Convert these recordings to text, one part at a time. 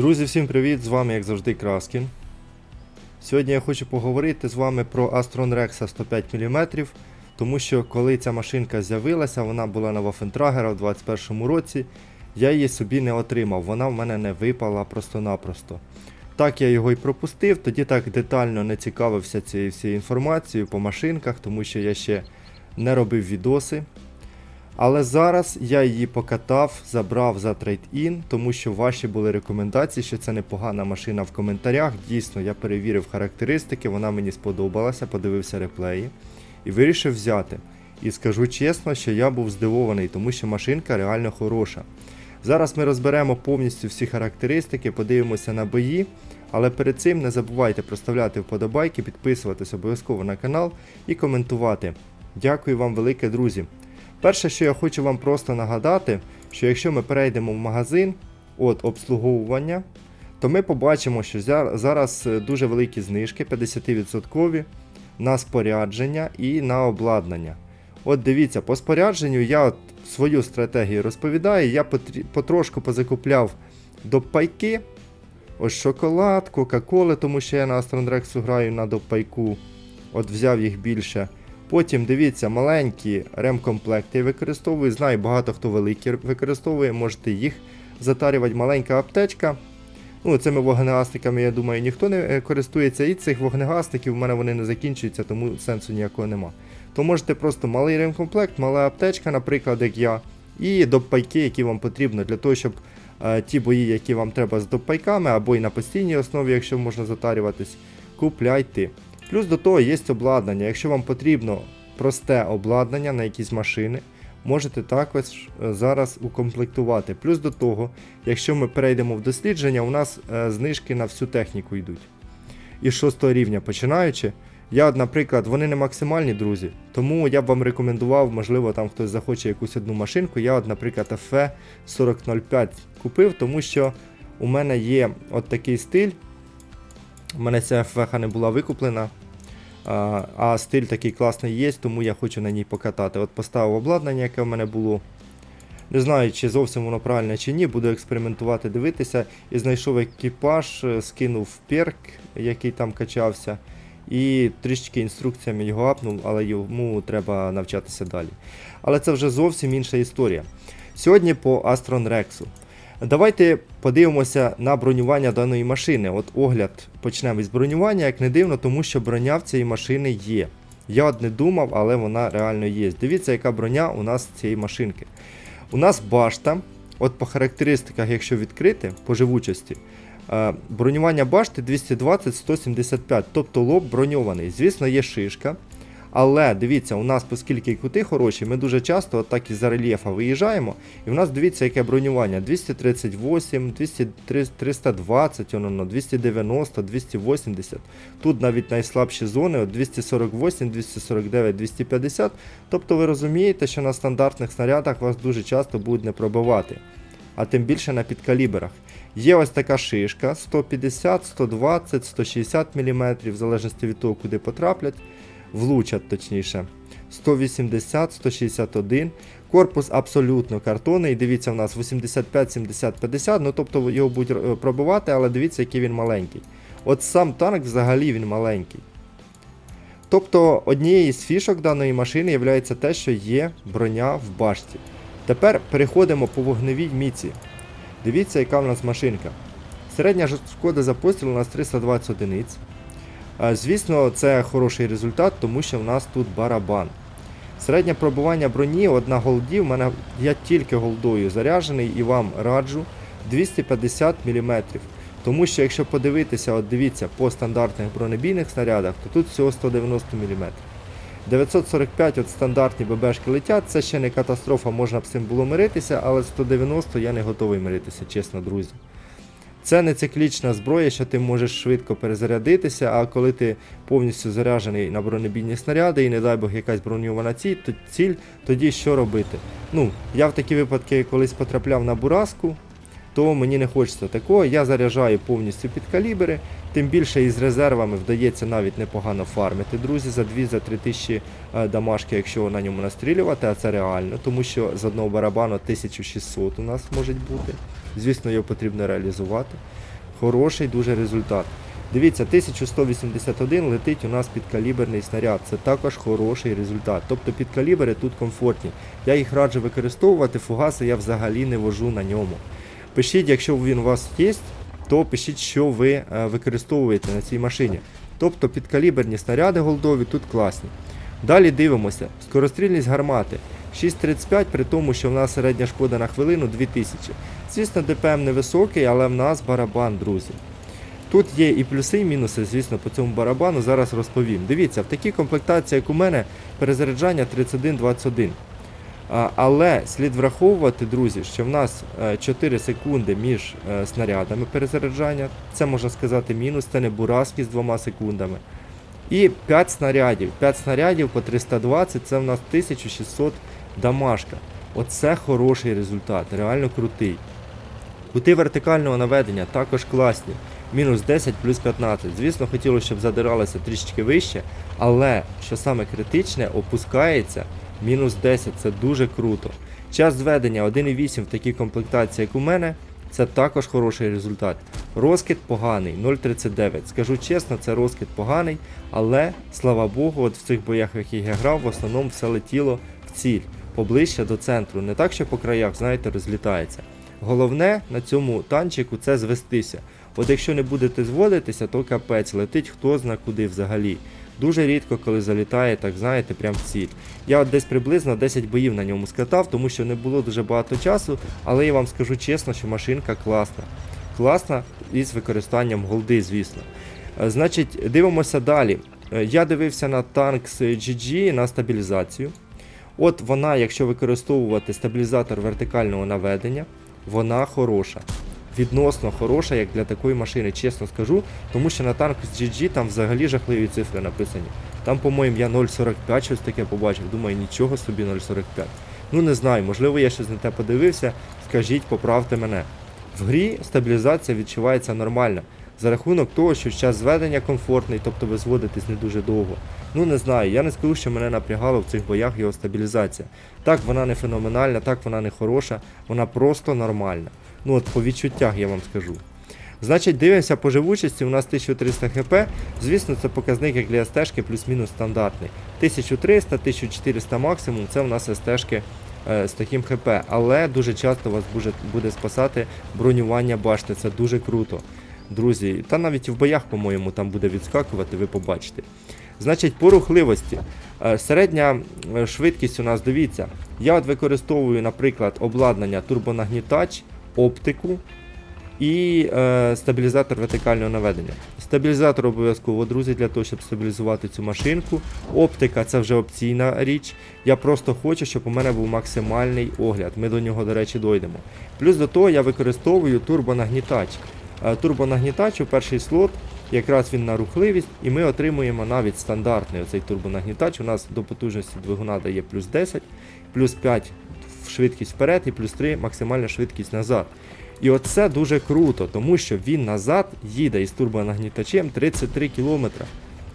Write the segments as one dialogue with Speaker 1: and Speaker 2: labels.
Speaker 1: Друзі, всім привіт! З вами, як завжди, Краскін. Сьогодні я хочу поговорити з вами про Astron Rexa 105 мм, тому що коли ця машинка з'явилася, вона була на Waffentrager у 2021 році, я її собі не отримав, вона в мене не випала просто-напросто. Так я його і пропустив, тоді так детально не цікавився цією всією інформацією по машинках, тому що я ще не робив відоси. Але зараз я її покатав, забрав за трейд-ін, тому що ваші були рекомендації, що це непогана машина в коментарях. Дійсно, я перевірив характеристики, вона мені сподобалася, подивився реплеї і вирішив взяти. І скажу чесно, що я був здивований, тому що машинка реально хороша. Зараз ми розберемо повністю всі характеристики, подивимося на бої. Але перед цим не забувайте проставляти вподобайки, підписуватись обов'язково на канал і коментувати. Дякую вам велике, друзі! Перше, що я хочу вам просто нагадати, що якщо ми перейдемо в магазин от обслуговування, то ми побачимо, що зараз е, дуже великі знижки 50% на спорядження і на обладнання. От дивіться, по спорядженню я от свою стратегію розповідаю, я потрошку позакупляв допайки, ось шоколад, Кока-Коли, тому що я на Астрондрексу граю на допайку, от взяв їх більше. Потім дивіться, маленькі ремкомплекти використовую. Знаю, багато хто великі використовує, можете їх затарювати. Маленька аптечка. Ну, цими вогнегасниками, я думаю, ніхто не е, користується. І цих вогнегасників в мене вони не закінчуються, тому сенсу ніякого нема. То можете просто малий ремкомплект, мала аптечка, наприклад, як я, і допайки, які вам потрібно, для того, щоб е, ті бої, які вам треба з допайками, або і на постійній основі, якщо можна затарюватись, купляйте. Плюс до того є обладнання. Якщо вам потрібно просте обладнання на якісь машини, можете також е, зараз укомплектувати. Плюс до того, якщо ми перейдемо в дослідження, у нас е, знижки на всю техніку йдуть. І з 6 рівня починаючи. Я, наприклад, вони не максимальні друзі, тому я б вам рекомендував, можливо, там хтось захоче якусь одну машинку. Я, от, наприклад, FE 4005 купив, тому що у мене є от такий стиль. У мене ця FH не була викуплена. А, стиль такий класний є, тому я хочу на ній покатати. От поставив обладнання, яке в мене було. Не знаю, чи зовсім воно правильне чи ні, буду експериментувати, дивитися. І знайшов екіпаж, е, скинув перк, який там качався. І трішки інструкціями його апнув, але йому треба навчатися далі. Але це вже зовсім інша історія. Сьогодні по Astron Rexу. Давайте подивимося на бронювання даної машини. От огляд почнемо із бронювання, як не дивно, тому що броня в цієї машини є. Я от не думав, але вона реально є. Дивіться, яка броня у нас цієї машинки. У нас башта, от по характеристиках, якщо відкрити, по живучості, е, бронювання башти 220-175, тобто лоб броньований. Звісно, є шишка. Але дивіться, у нас, оскільки кути хороші, ми дуже часто от так із-за рельєфа виїжджаємо. І в нас дивіться, яке бронювання: 238, 200, 320, 290, 280. Тут навіть найслабші зони от 248, 249, 250. Тобто ви розумієте, що на стандартних снарядах вас дуже часто будуть не пробивати. А тим більше на підкаліберах. Є ось така шишка 150, 120, 160 мм, в залежності від того, куди потраплять влучать точніше. 180, 161. Корпус абсолютно картонний. Дивіться, у нас 85, 70, 50. Ну тобто його будуть пробивати, але дивіться, який він маленький. От сам танк взагалі він маленький. Тобто однією з фішок даної машини є те, що є броня в башті. Тепер переходимо по вогневій міці. Дивіться, яка в нас машинка. Середня шкода за постріл у нас 320 одиниць. Звісно, це хороший результат, тому що в нас тут барабан. Середнє пробування броні, одна голді, в мене я тільки голдою заряджений і вам раджу 250 мм. Тому що якщо подивитися, от дивіться, по стандартних бронебійних снарядах, то тут всього 190 мм. 945 от стандартні ББшки летять, це ще не катастрофа, можна б з цим було миритися, але 190 я не готовий миритися, чесно, друзі. Це не циклічна зброя, що ти можеш швидко перезарядитися, а коли ти повністю заряджений на бронебійні снаряди і, не дай Бог, якась броньована ціль, то, ціль, тоді що робити? Ну, я в такі випадки колись потрапляв на буразку, то мені не хочеться такого. Я заряджаю повністю під калібри. Тим більше із резервами вдається навіть непогано фармити, друзі, за 2-3 тисячі е, дамашки, якщо на ньому настрілювати, а це реально, тому що з одного барабану 1600 у нас може бути. Звісно, його потрібно реалізувати. Хороший дуже результат. Дивіться, 1181 летить у нас підкаліберний снаряд. Це також хороший результат. Тобто підкалібри тут комфортні. Я їх раджу використовувати, фугаси я взагалі не вожу на ньому. Пишіть, якщо він у вас є, то пишіть, що ви е, використовуєте на цій машині. Тобто підкаліберні снаряди голдові тут класні. Далі дивимося. Скорострільність гармати 6.35, при тому, що в нас середня шкода на хвилину 2000. Звісно, ДПМ невисокий, але в нас барабан, друзі. Тут є і плюси, і мінуси, звісно, по цьому барабану зараз розповім. Дивіться, в такій комплектації, як у мене, перезаряджання 31-21. Але слід враховувати, друзі, що в нас е, 4 секунди між е, снарядами перезаряджання. Це можна сказати мінус, це не бураски з двома секундами. І 5 снарядів. 5 снарядів по 320 це в нас 1600 дамашка. Оце хороший результат, реально крутий. Кути вертикального наведення також класні. Мінус 10 плюс 15. Звісно, хотілося, щоб задиралося трішечки вище, але що саме критичне, опускається мінус 10. Це дуже круто. Час зведення 1,8 в такій комплектації, як у мене, це також хороший результат. Розкид поганий, 0,39. Скажу чесно, це розкид поганий, але слава Богу, от в цих боях, в яких я грав, в основному все летіло в ціль, поближче до центру. Не так, що по краях, знаєте, розлітається. Головне на цьому танчику це звестися. От якщо не будете зводитися, то капець, летить хто зна куди взагалі. Дуже рідко, коли залітає, так знаєте, прям в ціль. Я десь приблизно 10 боїв на ньому скатав, тому що не було дуже багато часу, але я вам скажу чесно, що машинка класна. Класна із використанням голди, звісно. Е, Значить, дивимося далі. Е, Я дивився на танк з GG на стабілізацію. От вона, якщо використовувати стабілізатор вертикального наведення, вона хороша. Відносно хороша, як для такої машини, чесно скажу, тому що на танку з GG там взагалі жахливі цифри написані. Там, по-моєму, я 0,45 щось таке побачив. Думаю, нічого собі 0,45. Ну не знаю, можливо, я щось не те подивився. Скажіть, поправте мене. В грі стабілізація відчувається нормально. За рахунок того, що час зведення комфортний, тобто ви зводитесь не дуже довго. Ну не знаю, я не скажу, що мене напрягало в цих боях його стабілізація. Так, вона не феноменальна, так вона не хороша, вона просто нормальна. Ну от по відчуттях я вам скажу. Значить, дивимося по живучості, у нас 1300 хп. Звісно, це показник як для СТ-шки плюс-мінус стандартний. 1300, 1400 максимум, це у нас СТ-шки е, з таким ХП. Але дуже часто вас буде, буде спасати бронювання башти, це дуже круто. Друзі, та навіть в боях, по-моєму, там буде відскакувати, ви побачите. Значить, по рухливості. Е, Середня е, швидкість у нас, дивіться. Я от використовую, наприклад, обладнання турбонагнітач, оптику і е, стабілізатор вертикального наведення. Стабілізатор обов'язково, друзі, для того, щоб стабілізувати цю машинку. Оптика це вже опційна річ. Я просто хочу, щоб у мене був максимальний огляд. Ми до нього, до речі, дойдемо. Плюс до того я використовую турбонагнітач. Е, Турбонагнітач у перший слот, якраз він на рухливість, і ми отримуємо навіть стандартний оцей турбонагнітач. У нас до потужності двигуна дає плюс 10, плюс 5 в швидкість вперед і плюс 3 максимальна швидкість назад. І оце дуже круто, тому що він назад їде із турбонагнітачем 33 км.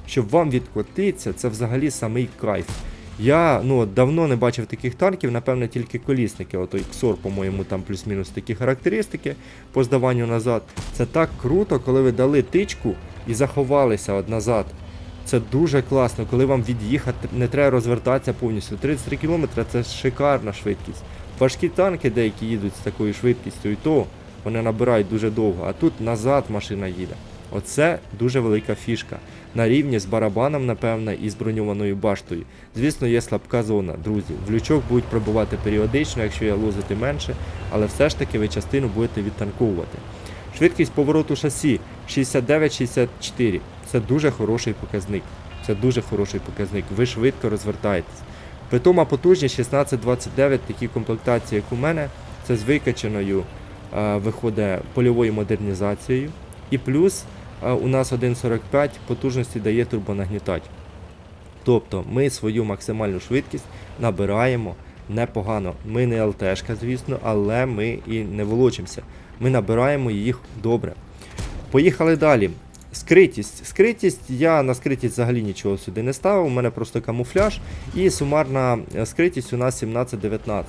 Speaker 1: Щоб вам відкотитися, це взагалі самий кайф. Я ну, давно не бачив таких танків, напевно, тільки колісники. Ото Ксор, по-моєму, там плюс-мінус такі характеристики по здаванню назад. Це так круто, коли ви дали тичку і заховалися от назад. Це дуже класно, коли вам від'їхати, не треба розвертатися повністю. 33 км це шикарна швидкість. Важкі танки деякі їдуть з такою швидкістю, і то вони набирають дуже довго, а тут назад машина їде. Оце дуже велика фішка. На рівні з барабаном, напевно, і з броньованою баштою. Звісно, є слабка зона, друзі. В лючок будуть пробувати періодично, якщо я лозити менше, але все ж таки ви частину будете відтанковувати. Швидкість повороту шасі 69-64. Це дуже хороший показник. Це дуже хороший показник. Ви швидко розвертаєтесь. Питома потужність 16-29, такі комплектації, як у мене, це з викачаною е, виходить польовою модернізацією. І плюс е, у нас 1.45 потужності дає турбонагнітач. Тобто ми свою максимальну швидкість набираємо непогано. Ми не ЛТшка, звісно, але ми і не волочимося. Ми набираємо їх добре. Поїхали далі. Скритість. Скритість, я на скритість взагалі нічого сюди не ставив, у мене просто камуфляж. І сумарна е, скритість у нас 17-19.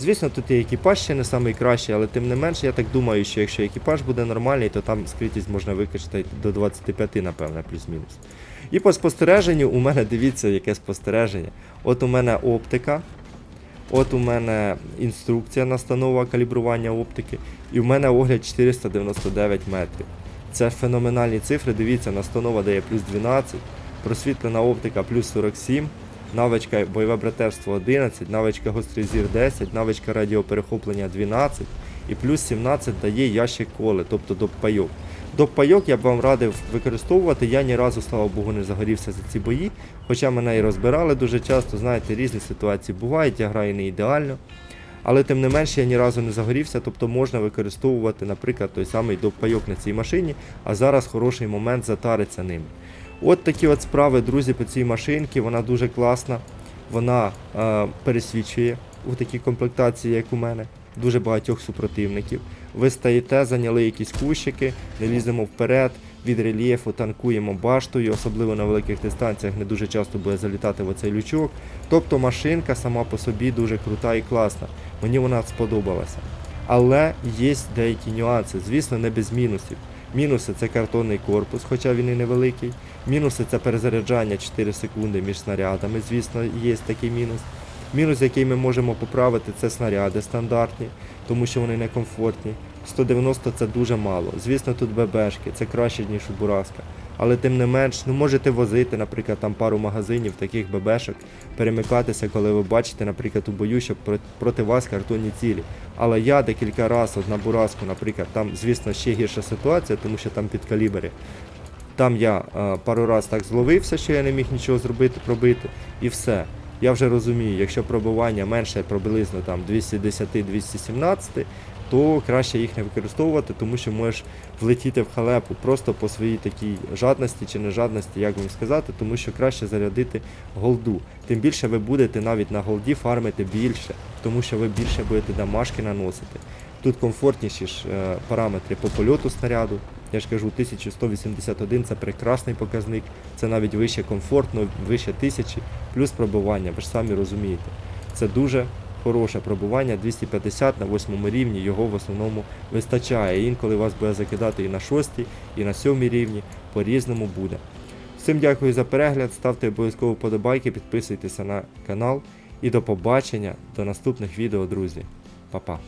Speaker 1: Звісно, тут і екіпаж ще не найкращий, але тим не менше, я так думаю, що якщо екіпаж буде нормальний, то там скритість можна викачати до 25, напевне, плюс-мінус. І по спостереженню у мене дивіться, яке спостереження. От у мене оптика, от у мене інструкція настанова калібрування оптики, і у мене огляд 499 метрів. Це феноменальні цифри. Дивіться, настанова дає плюс 12, просвітлена оптика плюс 47, навичка бойове братерство 11, навичка гострий зір 10, навичка радіоперехоплення 12 і плюс 17 дає ящик коли, тобто доппайок. Доппайок я б вам радив використовувати. Я ні разу, слава Богу, не загорівся за ці бої, хоча мене і розбирали дуже часто. Знаєте, різні ситуації бувають, я граю не ідеально. Але тим не менше я ні разу не загорівся, тобто можна використовувати, наприклад, той самий доппайок на цій машині, а зараз хороший момент затариться ним. От такі от справи, друзі, по цій машинці, вона дуже класна, вона е, пересвічує у такій комплектації, як у мене, дуже багатьох супротивників. Ви стаєте, зайняли якісь кущики, не ліземо вперед, від рельєфу танкуємо баштою, особливо на великих дистанціях не дуже часто буде залітати в оцей лючок. Тобто машинка сама по собі дуже крута і класна. Мені вона сподобалася. Але є деякі нюанси, звісно, не без мінусів. Мінуси це картонний корпус, хоча він і невеликий. Мінуси це перезаряджання 4 секунди між снарядами, звісно, є такий мінус. Мінус, який ми можемо поправити, це снаряди стандартні, тому що вони некомфортні. 190 це дуже мало. Звісно, тут ББшки, це краще, ніж у Бураска. Але тим не менш, ну можете возити, наприклад, там пару магазинів таких ББшок, перемикатися, коли ви бачите, наприклад, у бою, що проти вас картонні цілі. Але я декілька разів на Бураску, наприклад, там, звісно, ще гірша ситуація, тому що там під калібри. Там я е, пару раз так зловився, що я не міг нічого зробити, пробити, і все. Я вже розумію, якщо пробивання менше приблизно там 210-217, то краще їх не використовувати, тому що можеш влетіти в халепу просто по своїй такій жадності чи нежадності, як вам сказати, тому що краще зарядити голду. Тим більше ви будете навіть на голді фармити більше, тому що ви більше будете дамажки наносити. Тут комфортніші ж е, параметри по польоту снаряду. Я ж кажу, 1181 це прекрасний показник, це навіть вище комфортно, вище 1000, плюс пробивання, ви ж самі розумієте. Це дуже хороше пробування, 250 на 8 рівні, його в основному вистачає. Інколи вас буде закидати і на 6, і на 7 рівні, по-різному буде. Всім дякую за перегляд, ставте обов'язково вподобайки, підписуйтеся на канал і до побачення, до наступних відео, друзі. Па-па.